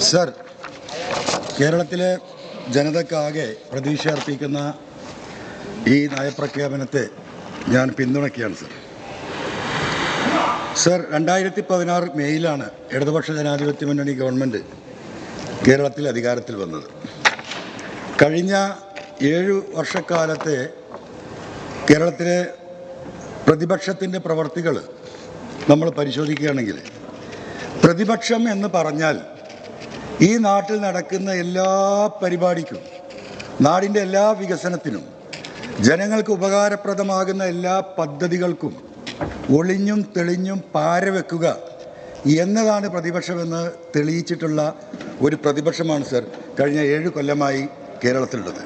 Sir കേരളത്തിലെ ജനതക്കാകെ പ്രതീക്ഷ അർപ്പിക്കുന്ന ഈ നയപ്രഖ്യാപനത്തെ ഞാൻ പിന്തുണയ്ക്കുകയാണ് സർ. സർ രണ്ടായിരത്തി പതിനാറ് മെയ്യിലാണ് ഇടതുപക്ഷ ജനാധിപത്യ മുന്നണി ഗവൺമെന്റ് കേരളത്തിൽ അധികാരത്തിൽ വന്നത്. കഴിഞ്ഞ ഏഴു വർഷക്കാലത്തെ കേരളത്തിലെ പ്രതിപക്ഷത്തിന്റെ പ്രവർത്തികൾ നമ്മൾ പരിശോധിക്കുകയാണെങ്കിൽ പ്രതിപക്ഷം എന്ന് പറഞ്ഞാൽ ഈ നാട്ടിൽ നടക്കുന്ന എല്ലാ പരിപാടിക്കും നാടിന്റെ എല്ലാ വികസനത്തിനും ജനങ്ങൾക്ക് ഉപകാരപ്രദമാകുന്ന എല്ലാ പദ്ധതികൾക്കും ഒളിഞ്ഞും തെളിഞ്ഞും പാരവെക്കുക എന്നതാണ് പ്രതിപക്ഷമെന്ന് തെളിയിച്ചിട്ടുള്ള ഒരു പ്രതിപക്ഷമാണ് സർ കഴിഞ്ഞ ഏഴ് കൊല്ലമായി കേരളത്തിലുള്ളത്.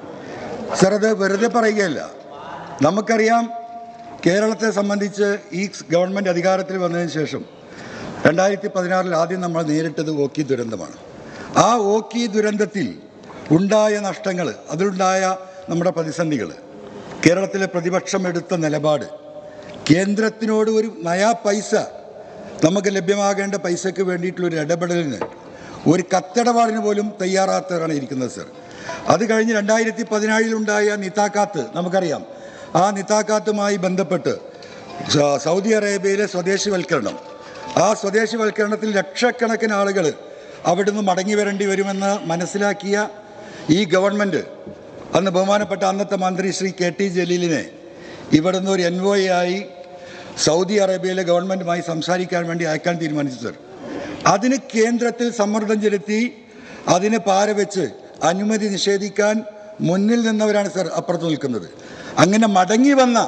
സർ അത് വെറുതെ പറയുകയല്ല. നമുക്കറിയാം കേരളത്തെ സംബന്ധിച്ച് ഈ ഗവൺമെന്റ് അധികാരത്തിൽ വന്നതിന് ശേഷം രണ്ടായിരത്തി പതിനാറിൽ ആദ്യം നമ്മൾ നേരിട്ടത് ഓക്കി ദുരന്തമാണ്. ആ ഓക്കി ദുരന്തത്തിൽ ഉണ്ടായ നഷ്ടങ്ങൾ അതിലുണ്ടായ നമ്മുടെ പ്രതിസന്ധികൾ കേരളത്തിലെ പ്രതിപക്ഷം എടുത്ത നിലപാട് കേന്ദ്രത്തിനോട് ഒരു നയാ പൈസ നമുക്ക് ലഭ്യമാകേണ്ട പൈസയ്ക്ക് വേണ്ടിയിട്ടുള്ളൊരു ഇടപെടലിന് ഒരു കത്തിടപാടിന് പോലും തയ്യാറാത്തവരാണ് ഇരിക്കുന്നത് സർ. അത് കഴിഞ്ഞ് രണ്ടായിരത്തി പതിനാലിലുണ്ടായ നിതാക്കാത്ത് നമുക്കറിയാം. ആ നിതാക്കാത്തുമായി ബന്ധപ്പെട്ട് സൗദി അറേബ്യയിലെ സ്വദേശിവൽക്കരണം. ആ സ്വദേശിവൽക്കരണത്തിൽ ലക്ഷക്കണക്കിന് ആളുകൾ അവിടുന്ന് മടങ്ങി വരേണ്ടി വരുമെന്ന് മനസ്സിലാക്കിയ ഈ ഗവൺമെന്റ് അന്ന് ബഹുമാനപ്പെട്ട അന്നത്തെ മന്ത്രി ശ്രീ കെ ടി ജലീലിനെ ഇവിടുന്ന് ഒരു എൻ ആയി സൗദി അറേബ്യയിലെ ഗവൺമെന്റുമായി സംസാരിക്കാൻ വേണ്ടി അയക്കാൻ തീരുമാനിച്ചു സർ അതിന് കേന്ദ്രത്തിൽ സമ്മർദ്ദം ചെലുത്തി അതിന് പാരവെച്ച് അനുമതി നിഷേധിക്കാൻ മുന്നിൽ നിന്നവരാണ് സർ അപ്പുറത്ത് നിൽക്കുന്നത്. അങ്ങനെ മടങ്ങി വന്ന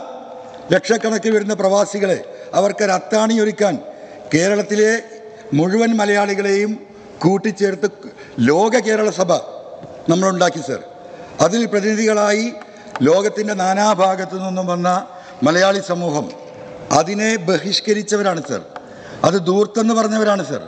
ലക്ഷക്കണക്കിന് വരുന്ന പ്രവാസികളെ അവർക്കൊരു അത്താണി ഒരുക്കാൻ കേരളത്തിലെ മുഴുവൻ മലയാളികളെയും കൂട്ടിച്ചേർത്ത് ലോക കേരള സഭ നമ്മളുണ്ടാക്കി സർ അതിൽ പ്രതിനിധികളായി ലോകത്തിന്റെ നാനാഭാഗത്തു നിന്നും വന്ന മലയാളി സമൂഹം അതിനെ ബഹിഷ്കരിച്ചവരാണ് സർ അത് ദൂർത്തെന്ന് പറഞ്ഞവരാണ് സർ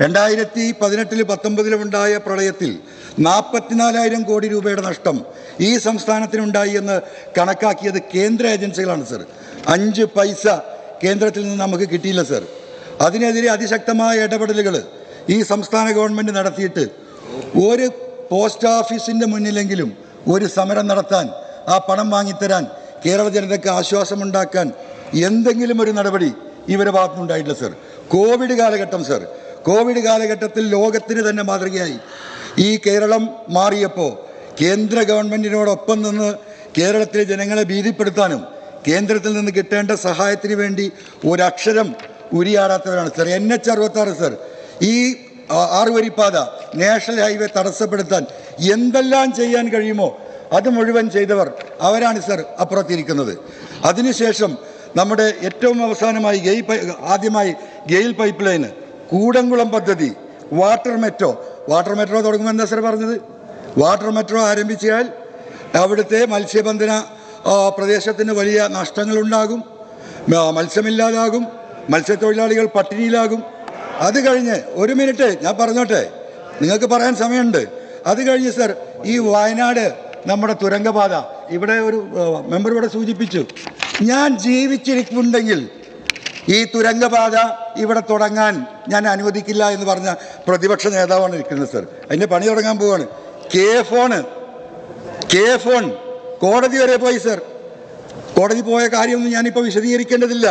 രണ്ടായിരത്തി പതിനെട്ടിൽ പത്തൊമ്പതിലും ഉണ്ടായ പ്രളയത്തിൽ നാൽപ്പത്തിനാലായിരം കോടി രൂപയുടെ നഷ്ടം ഈ സംസ്ഥാനത്തിനുണ്ടായി എന്ന് കണക്കാക്കിയത് കേന്ദ്ര ഏജൻസികളാണ് സർ അഞ്ച് പൈസ കേന്ദ്രത്തിൽ നിന്ന് നമുക്ക് കിട്ടിയില്ല സർ അതിനെതിരെ അതിശക്തമായ ഇടപെടലുകൾ ഈ സംസ്ഥാന ഗവൺമെന്റ് നടത്തിയിട്ട് ഒരു പോസ്റ്റ് ഓഫീസിന്റെ മുന്നിലെങ്കിലും ഒരു സമരം നടത്താൻ ആ പണം വാങ്ങിത്തരാൻ കേരള ജനതയ്ക്ക് ആശ്വാസമുണ്ടാക്കാൻ എന്തെങ്കിലും ഒരു നടപടി ഇവരുടെ ഭാഗത്തുനിന്നുണ്ടായിട്ടില്ല സർ. കോവിഡ് കാലഘട്ടം സർ. കോവിഡ് കാലഘട്ടത്തിൽ ലോകത്തിന് തന്നെ മാതൃകയായി. ഈ കേരളം മാറിയപ്പോൾ കേന്ദ്ര ഗവൺമെന്റിനോടൊപ്പം നിന്ന് കേരളത്തിലെ ജനങ്ങളെ ഭീതിപ്പെടുത്താനും കേന്ദ്രത്തിൽ നിന്ന് കിട്ടേണ്ട സഹായത്തിന് വേണ്ടി ഒരക്ഷരം ഉരിയാടാത്തവരാണ് സർ. എൻ എച്ച് അറുപത്താറ് സർ. ഈ ആറുവരിപ്പാത നാഷണൽ ഹൈവേ തടസ്സപ്പെടുത്താൻ എന്തെല്ലാം ചെയ്യാൻ കഴിയുമോ അത് മുഴുവൻ ചെയ്തവർ അവരാണ് സർ അപ്പുറത്തിരിക്കുന്നത്. അതിനുശേഷം നമ്മുടെ ഏറ്റവും അവസാനമായി ഗെയ് പൈ ആദ്യമായി ഗെയിൽ പൈപ്പ് ലൈന് കൂടംകുളം പദ്ധതി വാട്ടർ മെട്രോ. വാട്ടർ മെട്രോ തുടങ്ങുമ്പോൾ എന്താ സർ പറഞ്ഞത്? വാട്ടർ മെട്രോ ആരംഭിച്ചാൽ അവിടുത്തെ മത്സ്യബന്ധന പ്രദേശത്തിന് വലിയ നഷ്ടങ്ങളുണ്ടാകും. മത്സ്യമില്ലാതാകും. മത്സ്യത്തൊഴിലാളികൾ പട്ടിണിയിലാകും. അത് കഴിഞ്ഞ് ഒരു മിനിറ്റ് ഞാൻ പറഞ്ഞോട്ടെ? നിങ്ങൾക്ക് പറയാൻ സമയമുണ്ട്. അത് കഴിഞ്ഞ് സർ ഈ വയനാട് നമ്മുടെ തുരങ്കപാത ഇവിടെ ഒരു മെമ്പർ ഇവിടെ സൂചിപ്പിച്ചു. ഞാൻ ജീവിച്ചിരിക്കുന്നുണ്ടെങ്കിൽ ഈ തുരങ്കപാത ഇവിടെ തുടങ്ങാൻ ഞാൻ അനുവദിക്കില്ല എന്ന് പറഞ്ഞ പ്രതിപക്ഷ നേതാവാണ് ഇരിക്കുന്നത് സർ. അതിന്റെ പണി തുടങ്ങാൻ പോവാണ്. കെ ഫോണ് കെ ഫോൺ കോടതി വരെ പോയി സർ. കോടതി പോയ കാര്യമൊന്നും ഞാനിപ്പോൾ വിശദീകരിക്കേണ്ടതില്ല.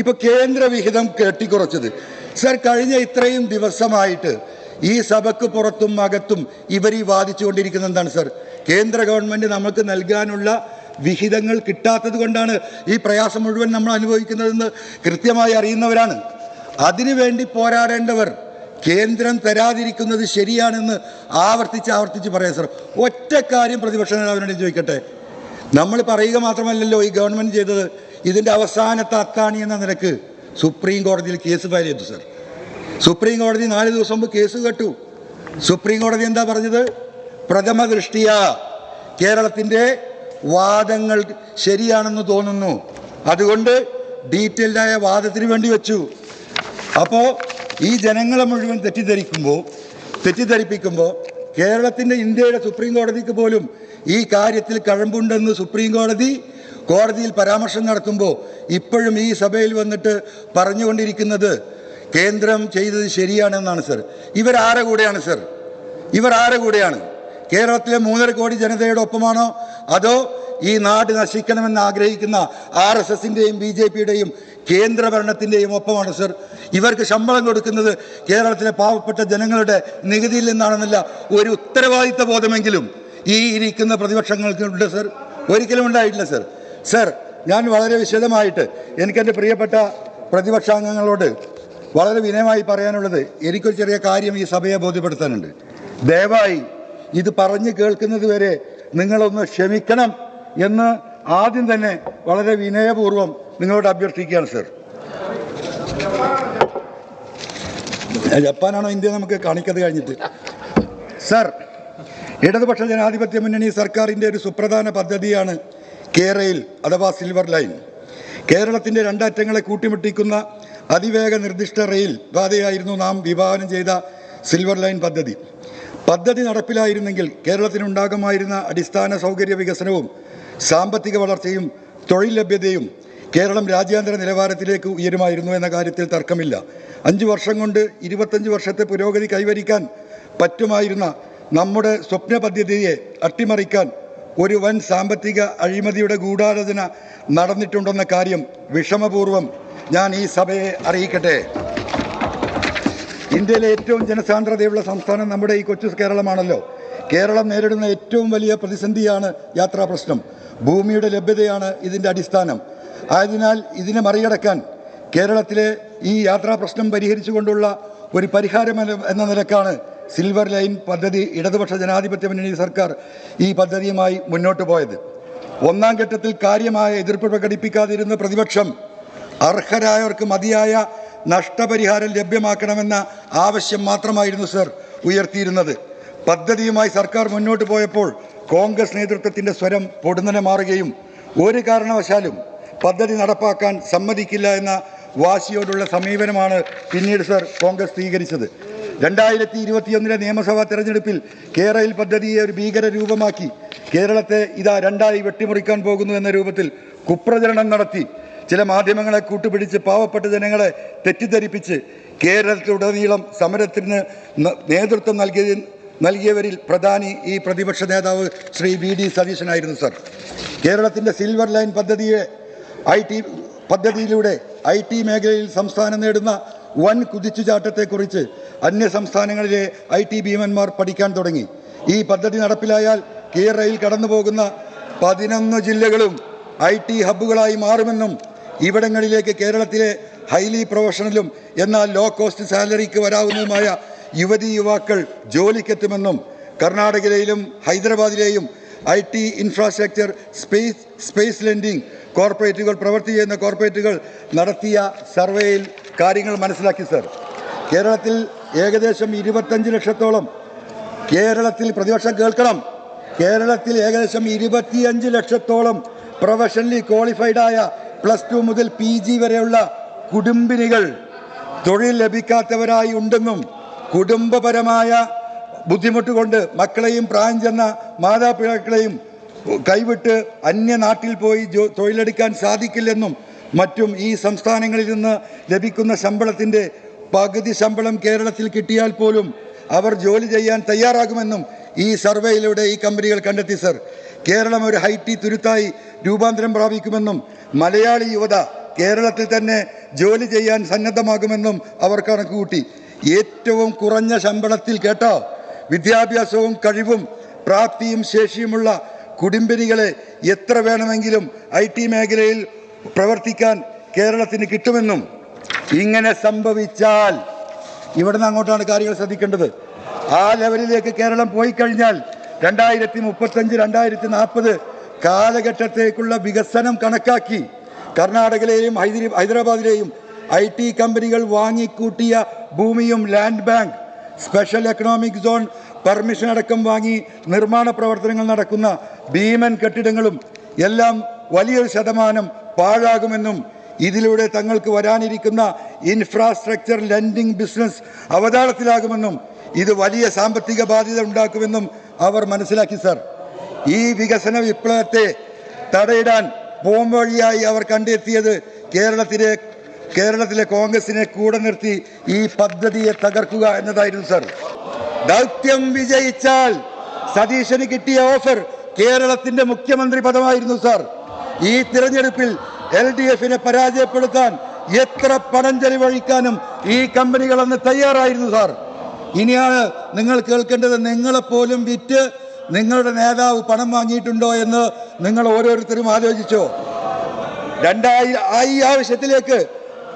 ഇപ്പോൾ കേന്ദ്രവിഹിതം കെട്ടിക്കുറച്ചത്. സർ കഴിഞ്ഞ ഇത്രയും ദിവസമായിട്ട് ഈ സഭയ്ക്ക് പുറത്തും അകത്തും ഇവർ ഈ വാദിച്ചുകൊണ്ടിരിക്കുന്നത് എന്താണ് സർ? കേന്ദ്ര ഗവൺമെന്റ് നമുക്ക് നൽകാനുള്ള വിഹിതങ്ങൾ കിട്ടാത്തത് കൊണ്ടാണ് ഈ പ്രയാസം മുഴുവൻ നമ്മൾ അനുഭവിക്കുന്നതെന്ന് കൃത്യമായി അറിയുന്നവരാണ്. അതിനുവേണ്ടി പോരാടേണ്ടവർ കേന്ദ്രം തരാതിരിക്കുന്നത് ശരിയാണെന്ന് ആവർത്തിച്ച് ആവർത്തിച്ച് പറയാം സർ. ഒറ്റ കാര്യം പ്രതിപക്ഷ നേതാവിനോട് ചോദിക്കട്ടെ. നമ്മൾ പറയുക മാത്രമല്ലല്ലോ ഈ ഗവൺമെന്റ് ചെയ്തത്. ഇതിന്റെ അവസാനത്തെ അത്താണി എന്ന നിലയ്ക്ക് സുപ്രീം കോടതിയിൽ കേസ് ഫയൽ ചെയ്തു സർ സുപ്രീം കോടതി നാല് ദിവസം മുമ്പ് കേസ് കേട്ടു. സുപ്രീം കോടതി എന്താ പറഞ്ഞത്? പ്രഥമ ദൃഷ്ടിയ കേരളത്തിന്റെ വാദങ്ങൾ ശരിയാണെന്ന് തോന്നുന്നു. അതുകൊണ്ട് ഡീറ്റെയിൽഡായ വാദത്തിന് വേണ്ടി വെച്ചു. അപ്പോൾ ഈ ജനങ്ങളെ മുഴുവൻ തെറ്റിദ്ധരിക്കുമ്പോൾ തെറ്റിദ്ധരിപ്പിക്കുമ്പോൾ കേരളത്തിന്റെ ഇന്ത്യയുടെ സുപ്രീം കോടതിക്ക് പോലും ഈ കാര്യത്തിൽ കഴമ്പുണ്ടെന്ന് സുപ്രീം കോടതി കോടതിയിൽ പരാമർശം നടത്തുമ്പോൾ ഇപ്പോഴും ഈ സഭയിൽ വന്നിട്ട് പറഞ്ഞുകൊണ്ടിരിക്കുന്നത് കേന്ദ്രം ചെയ്തത് ശരിയാണെന്നാണ് സർ. ഇവരാരെ കൂടെയാണ് സർ. ഇവർ ആരെ കൂടെയാണ്. കേരളത്തിലെ മൂന്നര കോടി ജനതയുടെ ഒപ്പമാണോ? അതോ ഈ നാട് നശിക്കണമെന്ന് ആഗ്രഹിക്കുന്ന ആർ എസ് എസിന്റെയും ബി ജെ പിയുടെയും കേന്ദ്രഭരണത്തിന്റെയും ഒപ്പമാണ് സർ. ഇവർക്ക് ശമ്പളം കൊടുക്കുന്നത് കേരളത്തിലെ പാവപ്പെട്ട ജനങ്ങളുടെ നികുതിയിൽ നിന്നാണെന്നല്ല ഒരു ഉത്തരവാദിത്ത ബോധമെങ്കിലും ഈ ഇരിക്കുന്ന പ്രതിപക്ഷങ്ങൾക്കുണ്ട് സർ. ഒരിക്കലും ഉണ്ടായിട്ടില്ല സർ. സർ ഞാൻ വളരെ വിശദമായിട്ട് എനിക്കെന്റെ പ്രിയപ്പെട്ട പ്രതിപക്ഷാംഗങ്ങളോട് വളരെ വിനയമായി പറയാനുള്ളത് എനിക്കൊരു ചെറിയ കാര്യം ഈ സഭയെ ബോധ്യപ്പെടുത്താനുണ്ട്. ദയവായി ഇത് പറഞ്ഞു കേൾക്കുന്നത് വരെ നിങ്ങളൊന്ന് ക്ഷമിക്കണം എന്ന് ആദ്യം തന്നെ വളരെ വിനയപൂർവം നിങ്ങളോട് അഭ്യർത്ഥിക്കുകയാണ് സർ. ജപ്പാനാണോ ഇന്ത്യ നമുക്ക് കാണിക്കത് കഴിഞ്ഞിട്ട്? സർ ഇടതുപക്ഷ ജനാധിപത്യ മുന്നണി സർക്കാരിന്റെ ഒരു സുപ്രധാന പദ്ധതിയാണ് കേരയിൽ അഥവാ സിൽവർ ലൈൻ കേരളത്തിന്റെ രണ്ടറ്റങ്ങളെ കൂട്ടിമുട്ടിക്കുന്ന അതിവേഗ നിർദ്ദിഷ്ട റെയിൽ പാതയായിരുന്നു നാം വിഭാവനം ചെയ്ത സിൽവർ ലൈൻ പദ്ധതി. പദ്ധതി നടപ്പിലായിരുന്നെങ്കിൽ കേരളത്തിനുണ്ടാകുമായിരുന്ന അടിസ്ഥാന സൗകര്യ വികസനവും സാമ്പത്തിക വളർച്ചയും തൊഴിൽ ലഭ്യതയും കേരളം രാജ്യാന്തര നിലവാരത്തിലേക്ക് ഉയരുമായിരുന്നു എന്ന കാര്യത്തിൽ തർക്കമില്ല. അഞ്ച് വർഷം കൊണ്ട് ഇരുപത്തഞ്ച് വർഷത്തെ പുരോഗതി കൈവരിക്കാൻ പറ്റുമായിരുന്ന നമ്മുടെ സ്വപ്ന പദ്ധതിയെ അട്ടിമറിക്കാൻ ഒരു വൻ സാമ്പത്തിക അഴിമതിയുടെ ഗൂഢാലോചന നടന്നിട്ടുണ്ടെന്ന കാര്യം വിഷമപൂർവം ഞാൻ ഈ സഭയെ അറിയിക്കട്ടെ. ഇന്ത്യയിലെ ഏറ്റവും ജനസാന്ദ്രതയുള്ള സംസ്ഥാനം നമ്മുടെ ഈ കൊച്ചു കേരളമാണല്ലോ. കേരളം നേരിടുന്ന ഏറ്റവും വലിയ പ്രതിസന്ധിയാണ് യാത്രാ പ്രശ്നം. ഭൂമിയുടെ ലഭ്യതയാണ് ഇതിന്റെ അടിസ്ഥാനം. ആയതിനാൽ ഇതിനെ മറികടക്കാൻ കേരളത്തിലെ ഈ യാത്രാ പ്രശ്നം പരിഹരിച്ചുകൊണ്ടുള്ള ഒരു പരിഹാരം എന്ന- നിലക്കാണ് സിൽവർ ലൈൻ പദ്ധതി ഇടതുപക്ഷ ജനാധിപത്യ മുന്നണി സർക്കാർ ഈ പദ്ധതിയുമായി മുന്നോട്ട് പോയത്. ഒന്നാം ഘട്ടത്തിൽ കാര്യമായ എതിർപ്പ് പ്രകടിപ്പിക്കാതിരുന്ന പ്രതിപക്ഷം അർഹരായവർക്ക് മതിയായ നഷ്ടപരിഹാരം ലഭ്യമാക്കണമെന്ന ആവശ്യം മാത്രമായിരുന്നു സർ ഉയർത്തിയിരുന്നത്. പദ്ധതിയുമായി സർക്കാർ മുന്നോട്ട് പോയപ്പോൾ കോൺഗ്രസ് നേതൃത്വത്തിന്റെ സ്വരം പൊടുന്നനെ മാറുകയും ഒരു കാരണവശാലും പദ്ധതി നടപ്പാക്കാൻ സമ്മതിക്കില്ല എന്ന വാശിയോടുള്ള സമീപനമാണ് പിന്നീട് സർ കോൺഗ്രസ് സ്വീകരിച്ചത്. രണ്ടായിരത്തി ഇരുപത്തിയൊന്നിലെ നിയമസഭാ തെരഞ്ഞെടുപ്പിൽ കേരയിൽ പദ്ധതിയെ ഒരു ഭീകര രൂപമാക്കി കേരളത്തെ ഇതാ രണ്ടായി വെട്ടിമുറിക്കാൻ പോകുന്നു എന്ന രൂപത്തിൽ കുപ്രചരണം നടത്തി. ചില മാധ്യമങ്ങളെ കൂട്ടുപിടിച്ച് പാവപ്പെട്ട ജനങ്ങളെ തെറ്റിദ്ധരിപ്പിച്ച് കേരളത്തിലുടനീളം സമരത്തിന് നേതൃത്വം നൽകിയ നൽകിയവരിൽ പ്രധാനി ഈ പ്രതിപക്ഷ നേതാവ് ശ്രീ വി ഡി സതീശനായിരുന്നു സർ. കേരളത്തിന്റെ സിൽവർ ലൈൻ പദ്ധതിയെ ഐ ടി പദ്ധതിയിലൂടെ ഐ ടി മേഖലയിൽ സംസ്ഥാനം നേടുന്ന വൻ കുതിച്ചുചാട്ടത്തെക്കുറിച്ച് അന്യ സംസ്ഥാനങ്ങളിലെ ഐ ടി ഭീമന്മാർ പഠിക്കാൻ തുടങ്ങി. ഈ പദ്ധതി നടപ്പിലായാൽ കേരളയിൽ കടന്നു പോകുന്ന പതിനൊന്ന് ജില്ലകളും ഐ ടി ഹബ്ബുകളായി മാറുമെന്നും ഇവിടങ്ങളിലേക്ക് കേരളത്തിലെ ഹൈലി പ്രൊഫഷണലും എന്നാൽ ലോ കോസ്റ്റ് സാലറിക്ക് വരാവുന്നതുമായ യുവതി യുവാക്കൾ ജോലിക്കെത്തുമെന്നും കർണാടകയിലെയും ഹൈദരാബാദിലെയും I T infrastructure space space lending കോർപ്പറേറ്റുകൾ പ്രവർത്തി ചെയ്യുന്ന കോർപ്പറേറ്റുകൾ നടത്തിയ സർവേയിൽ കാര്യങ്ങൾ മനസ്സിലാക്കി സർ കേരളത്തിൽ ഏകദേശം ഇരുപത്തഞ്ച് ലക്ഷത്തോളം കേരളത്തിൽ പ്രതിപക്ഷം കേൾക്കണം. കേരളത്തിൽ ഏകദേശം ഇരുപത്തിയഞ്ച് ലക്ഷത്തോളം പ്രൊഫഷണലി ക്വാളിഫൈഡ് ആയ പ്ലസ് ടു മുതൽ പി ജി വരെയുള്ള കുടുംബിനികൾ തൊഴിൽ ലഭിക്കാത്തവരായി ഉണ്ടെന്നും കുടുംബപരമായ ബുദ്ധിമുട്ട് കൊണ്ട് മക്കളെയും പ്രായം ചെന്ന മാതാപിതാക്കളെയും കൈവിട്ട് അന്യനാട്ടിൽ പോയി തൊഴിലെടുക്കാൻ സാധിക്കില്ലെന്നും മറ്റും ഈ സംസ്ഥാനങ്ങളിൽ നിന്ന് ലഭിക്കുന്ന ശമ്പളത്തിന്റെ പകുതി ശമ്പളം കേരളത്തിൽ കിട്ടിയാൽ പോലും അവർ ജോലി ചെയ്യാൻ തയ്യാറാകുമെന്നും ഈ സർവേയിലൂടെ ഈ കമ്പനികൾ കണ്ടെത്തി സർ. കേരളം ഒരു ഹൈറ്റി തുരുത്തായി രൂപാന്തരം പ്രാപിക്കുമെന്നും മലയാളി യുവത കേരളത്തിൽ തന്നെ ജോലി ചെയ്യാൻ സന്നദ്ധമാകുമെന്നും അവർ കണക്കുകൂട്ടി. ഏറ്റവും കുറഞ്ഞ ശമ്പളത്തിൽ കേട്ട വിദ്യാഭ്യാസവും കഴിവും പ്രാപ്തിയും ശേഷിയുമുള്ള കുടുംബിനികളെ എത്ര വേണമെങ്കിലും ഐ മേഖലയിൽ പ്രവർത്തിക്കാൻ കേരളത്തിന് കിട്ടുമെന്നും ഇങ്ങനെ സംഭവിച്ചാൽ ഇവിടുന്ന് അങ്ങോട്ടാണ് കാര്യങ്ങൾ ശ്രദ്ധിക്കേണ്ടത്. ആ ലെവലിലേക്ക് കേരളം പോയി കഴിഞ്ഞാൽ രണ്ടായിരത്തി മുപ്പത്തഞ്ച് രണ്ടായിരത്തി നാൽപ്പത് കാലഘട്ടത്തേക്കുള്ള വികസനം കണക്കാക്കി കർണാടകയിലെയും ഹൈദരി ഹൈദരാബാദിലെയും ഐ ടി കമ്പനികൾ വാങ്ങിക്കൂട്ടിയ ഭൂമിയും land bank special economic zone permission അടക്കം വാങ്ങി നിർമ്മാണ പ്രവർത്തനങ്ങൾ നടക്കുന്ന ഭീമൻ കെട്ടിടങ്ങളും എല്ലാം വലിയൊരു ശതമാനം പാഴാകുമെന്നും ഇതിലൂടെ തങ്ങൾക്ക് വരാനിരിക്കുന്ന ഇൻഫ്രാസ്ട്രക്ചർ ലെൻഡിംഗ് ബിസിനസ് അവതാളത്തിലാകുമെന്നും ഇത് വലിയ സാമ്പത്തിക ബാധ്യത ഉണ്ടാക്കുമെന്നും അവർ മനസ്സിലാക്കി സർ ഈ വികസന വിപ്ലവത്തെ തടയിടാൻ പോംവഴിയായി അവർ കണ്ടെത്തിയത് കേരളത്തിലെ കേരളത്തിലെ കോൺഗ്രസിനെ കൂടെ നിർത്തി ഈ പദ്ധതിയെ തകർക്കുക എന്നതായിരുന്നു സർ ദൗത്യം വിജയിച്ചാൽ സതീശന് കിട്ടിയ ഓഫർ കേരളത്തിന്റെ മുഖ്യമന്ത്രി പദമായിരുന്നു സർ ഈ തിരഞ്ഞെടുപ്പിൽ എൽ ഡി എഫിനെ പരാജയപ്പെടുത്താൻ എത്ര പണം ചെലവഴിക്കാനും ഈ കമ്പനികൾ അന്ന് തയ്യാറായിരുന്നു സാർ. ഇനിയാണ് നിങ്ങൾ കേൾക്കേണ്ടത് നിങ്ങളെപ്പോലും വിറ്റ് നിങ്ങളുടെ നേതാവ് പണം വാങ്ങിയിട്ടുണ്ടോ എന്ന് നിങ്ങൾ ഓരോരുത്തരും ആലോചിച്ചോ. രണ്ടായിരം ഈ ആവശ്യത്തിലേക്ക്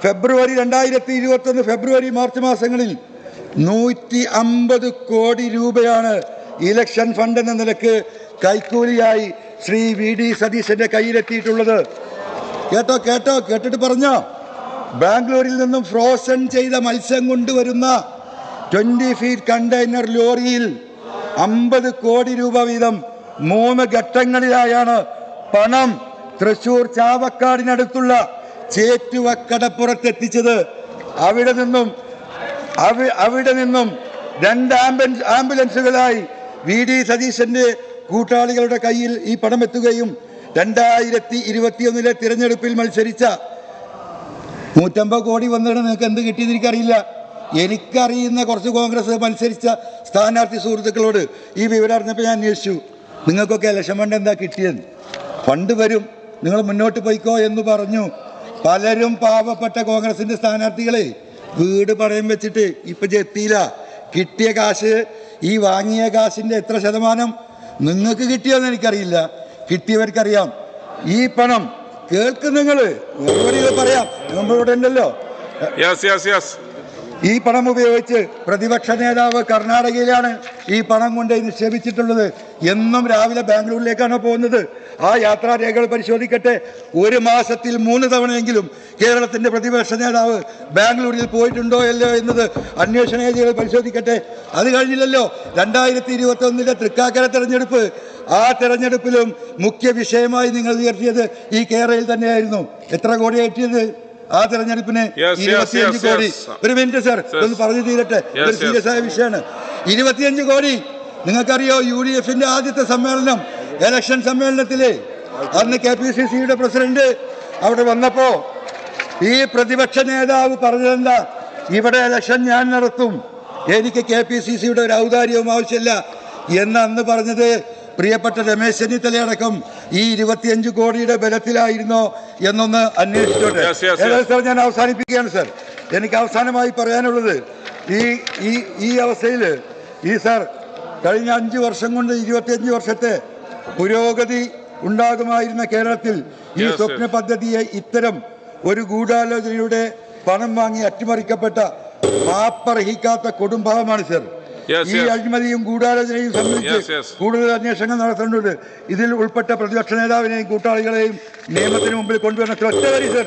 ഫെബ്രുവരി രണ്ടായിരത്തി ഇരുപത്തൊന്ന് ഫെബ്രുവരി മാർച്ച് മാസങ്ങളിൽ നൂറ്റി അമ്പത് കോടി രൂപയാണ് ഇലക്ഷൻ ഫണ്ട് എന്ന നിലയ്ക്ക് കൈക്കൂലിയായി ശ്രീ വി ഡി സതീശന്റെ കയ്യിലെത്തിയിട്ടുള്ളത്. കേട്ടോ കേട്ടോ കേട്ടിട്ട് പറഞ്ഞോ? ബാംഗ്ലൂരിൽ നിന്നും ഫ്രോസൺ ചെയ്ത മത്സ്യം കൊണ്ടുവരുന്ന ട്വന്റി ഫീറ്റ് കണ്ടെയ്നർ ലോറിയിൽ അമ്പത് കോടി രൂപ വീതം മൂന്ന് ഘട്ടങ്ങളിലായാണ് പണം തൃശൂർ ചാവക്കാടിനടുത്തുള്ള ചേറ്റുവക്കടപ്പുറത്ത് എത്തിച്ചത്. അവിടെ നിന്നും അവിടെ നിന്നും രണ്ട് ആംബുലൻസ് ആംബുലൻസുകളായി വി. ഡി. സതീശന്റെ കൂട്ടാളികളുടെ കയ്യിൽ ഈ പണം എത്തുകയും രണ്ടായിരത്തി ഇരുപത്തിയൊന്നിലെ തിരഞ്ഞെടുപ്പിൽ മത്സരിച്ച നൂറ്റമ്പത് കോടി വന്നിട്ട് നിങ്ങൾക്ക് എന്ത് കിട്ടിയെന്ന് എനിക്കറിയില്ല. എനിക്കറിയുന്ന കുറച്ച് കോൺഗ്രസ് മത്സരിച്ച സ്ഥാനാർത്ഥി സുഹൃത്തുക്കളോട് ഈ വിവരം അറിഞ്ഞപ്പോൾ ഞാൻ അന്വേഷിച്ചു. നിങ്ങൾക്കൊക്കെ ഇലക്ഷൻ ഫണ്ട് എന്താ കിട്ടിയെന്ന്. ഫണ്ട് വരും. നിങ്ങൾ മുന്നോട്ട് പോയിക്കോ എന്ന് പറഞ്ഞു. പലരും പാവപ്പെട്ട കോൺഗ്രസിന്റെ സ്ഥാനാർത്ഥികളെ വീട് പണയം വെച്ചിട്ട് ഇപ്പം എത്തിയില്ല. കിട്ടിയ കാശ് ഈ വാങ്ങിയ കാശിന്റെ എത്ര ശതമാനം നിങ്ങൾക്ക് കിട്ടിയോന്ന് എനിക്കറിയില്ല. കിട്ടിയവർക്കറിയാം. ഈ പണം കേൾക്കും നിങ്ങൾ പറയാം. നമ്മളിവിടെ ഉണ്ടല്ലോ. Yes yes yes. ഈ പണം ഉപയോഗിച്ച് പ്രതിപക്ഷ നേതാവ് കർണാടകയിലാണ് ഈ പണം കൊണ്ട് നിക്ഷേപിച്ചിട്ടുള്ളത്. എന്നും രാവിലെ ബാംഗ്ലൂരിലേക്കാണ് പോകുന്നത്. ആ യാത്രാരേഖകൾ പരിശോധിക്കട്ടെ. ഒരു മാസത്തിൽ മൂന്ന് തവണയെങ്കിലും കേരളത്തിന്റെ പ്രതിപക്ഷ നേതാവ് ബാംഗ്ലൂരിൽ പോയിട്ടുണ്ടോ അല്ലയോ എന്നത് അന്വേഷണ ഏജികൾ പരിശോധിക്കട്ടെ. അത് കഴിഞ്ഞില്ലല്ലോ. രണ്ടായിരത്തി ഇരുപത്തൊന്നിലെ തൃക്കാക്കര തെരഞ്ഞെടുപ്പ്. ആ തെരഞ്ഞെടുപ്പിലും മുഖ്യ വിഷയമായി നിങ്ങൾ ഉയർത്തിയത് ഈ കേരളയിൽ തന്നെയായിരുന്നു. എത്ര കോടി ആ തെരഞ്ഞെടുപ്പിന് ഇരുപത്തിയഞ്ച് കോടി. ഒരു മിനിറ്റ് സാർ ഒന്ന് പറഞ്ഞു തീരട്ടെ. ഒരു സീരിയസ് ആയ വിഷയമാണ്. ഇരുപത്തിയഞ്ച് കോടി. നിങ്ങൾക്കറിയോ യു ഡി എഫിന്റെ ആദ്യത്തെ സമ്മേളനം? ഇലക്ഷൻ സമ്മേളനത്തിൽ. അന്ന് കെ പി സി സിയുടെ പ്രസിഡന്റ് അവിടെ വന്നപ്പോ ഈ പ്രതിപക്ഷ നേതാവ് പറഞ്ഞതെന്താ? ഇവിടെ ഇലക്ഷൻ ഞാൻ നടത്തും. എനിക്ക് കെ പി സി സിയുടെ ഒരു ഔദാര്യവും ആവശ്യമില്ല. എന്ന് അന്ന് പറഞ്ഞത് പ്രിയപ്പെട്ട രമേശ് ചെന്നിത്തലയടക്കം ഈ ഇരുപത്തിയഞ്ച് കോടിയുടെ ബലത്തിലായിരുന്നോ എന്നൊന്ന് അന്വേഷിച്ചോട്ടെ. ഏതായാലും സാർ ഞാൻ അവസാനിപ്പിക്കുകയാണ് സർ. എനിക്ക് അവസാനമായി പറയാനുള്ളത് ഈ ഈ ഈ അവസ്ഥയിൽ ഈ സർ കഴിഞ്ഞ അഞ്ച് വർഷം കൊണ്ട് ഇരുപത്തിയഞ്ച് വർഷത്തെ പുരോഗതി ഉണ്ടാകുമായിരുന്ന കേരളത്തിൽ ഈ സ്വപ്ന പദ്ധതിയെ ഇത്തരം ഒരു ഗൂഢാലോചനയുടെ പണം വാങ്ങി അട്ടിമറിക്കപ്പെട്ട മാപ്പർഹിക്കാത്ത കുടുംബമാണ് സർ. ഈ. അഴിമതിയും ഗൂഢാലോചനയും സംബന്ധിച്ച്. കൂടുതൽ അന്വേഷണം നടത്തേണ്ടതുണ്ട് ഇതിൽ ഉൾപ്പെട്ട പ്രതിപക്ഷ നേതാവിനെയും കൂട്ടാളികളെയും നിയമത്തിന് മുമ്പിൽ കൊണ്ടുവരണം ഒറ്റ വരി സർ